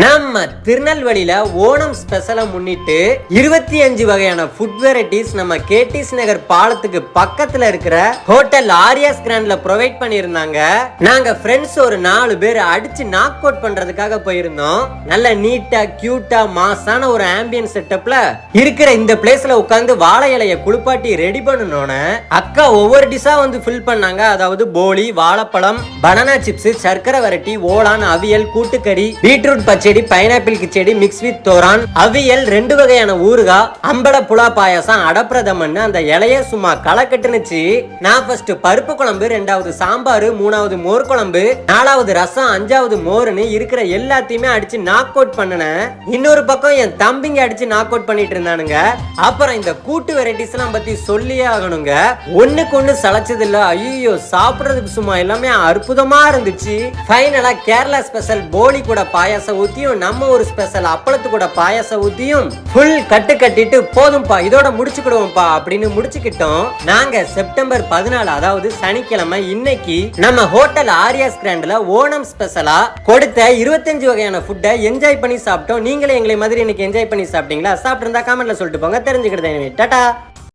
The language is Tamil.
நம்ம திருநெல்வேலியில ஓணம் ஸ்பெஷலை முன்னிட்டு இருபத்தி அஞ்சு வகையான ஃபுட் வெரைட்டிஸ் நம்ம கேடிஸ் நகர் பாலத்துக்கு பக்கத்துல இருக்கிற ஹோட்டல் ஆரியாஸ் கிராண்ட்ல ப்ரொவைட் பண்ணியிருந்தாங்க. நாங்க ஃப்ரெண்ட்ஸ் ஒரு நாலு பேர் அடிச்சு நாக் அவுட் பண்றதுக்காக போயிருந்தோம். நல்ல நீட்டா கியூட்டா மாசான ஒரு ஆம்பியன் செட்டப்ல இருக்கிற இந்த பிளேஸ்ல உட்காந்து வாழை இலைய குளிப்பாட்டி ரெடி பண்ணணும்னு அக்கா ஒவ்வொரு டிஷ்ஷா வந்து ஃபில் பண்ணாங்க. அதாவது போலி வாழைப்பழம் பனானா சிப்ஸ் சர்க்கரை வரட்டி ஓலான் அவியல் கூட்டுக்கறி பீட்ரூட் பச்சை pachadi pineapple kichadi mix with thoran avial ரெண்டு வகையான ஊறுகாய் அம்பள புலா பாயாசம் அடப்பிரதமன்னு அந்த இலைய சும்மா களைக்கட்டுனுச்சு. நான் ஃபர்ஸ்ட் பருப்பு குழம்பு ரெண்டாவது சாம்பார் மூணாவது மோர் குழம்பு நாலாவது ரசம் அஞ்சாவது மோர்னு இருக்கிற எல்லாத்தையுமே அடிச்சு நாக் அவுட் பண்ணினேன். இன்னொரு பக்கம் என் தம்பிங்க அடிச்சு நாக் அவுட் பண்ணிட்டு இருந்தானுங்க. அப்புறம் இந்த கூட்டு வெரைட்டிஸ் எல்லாம் பத்தி சொல்லியே ஆகணுங்க. ஒண்ணுக்கு ஒண்ணு சளைச்சது இல்ல ஐயோ சாப்பிடுறதுக்கு சும்மா எல்லாமே அற்புதமா இருந்துச்சு. ஃபைனலா கேரளா ஸ்பெஷல் போலி கூட பாயாசம் ஊத்தியும் நம்ம ஒரு ஸ்பெஷல் அப்பளத்து கூட பாயாசம் ஊத்தியும் ஃபுல் கட்டு கட்டிட்டு போதும்பா இதோட முடிச்சுக்கிடுவோம்ப்பா அப்படின்னு முடிச்சுக்கிட்டோம். நாங்க செப்டம்பர் பதினாலு அதாவது சனிக்கிழமை இன்னைக்கு நம்ம ஹோட்டல் ஆரியாஸ் கிராண்ட்ல ஓணம் ஸ்பெஷலா கொடுத்த இருபத்தஞ்சு வகையான ஃபுட்டை என்ஜாய் பண்ணி சாப்பிட்டோம். நீங்களே எங்களை மாதிரி இன்னைக்கு என்ஜாய் பண்ணி சாப்பிட்டீங்களா? சாப்பிட்டு இருந்தா கமெண்ட்ல சொல்லிட்டு போங்க. தெரிஞ்சுக்கிட்டு டாட்டா.